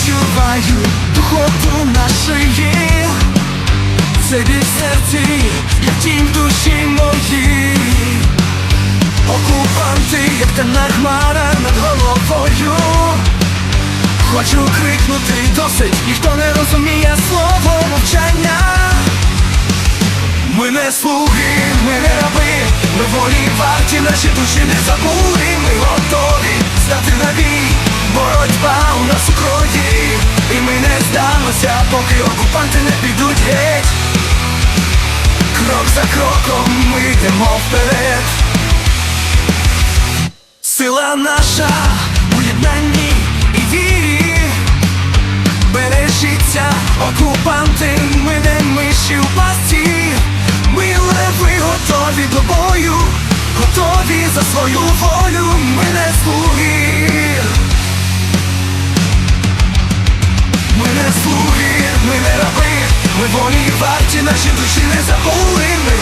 відчуваю духоту нашої, це від серці, як тім душі мої, окупанти, як темна хмара над головою. Хочу крикнути досить, ніхто не розуміє слово мовчання. Ми не слуги, ми не раби, ми волі варті, наші душі не забули. Поки окупанти не підуть геть. Крок за кроком ми йдемо вперед. Сила наша у єднанні і вірі Бережіться, окупанти, ми не миші у пасті Ми леви готові до бою, готові за свою волю, волі варті, наші душі не забули, ми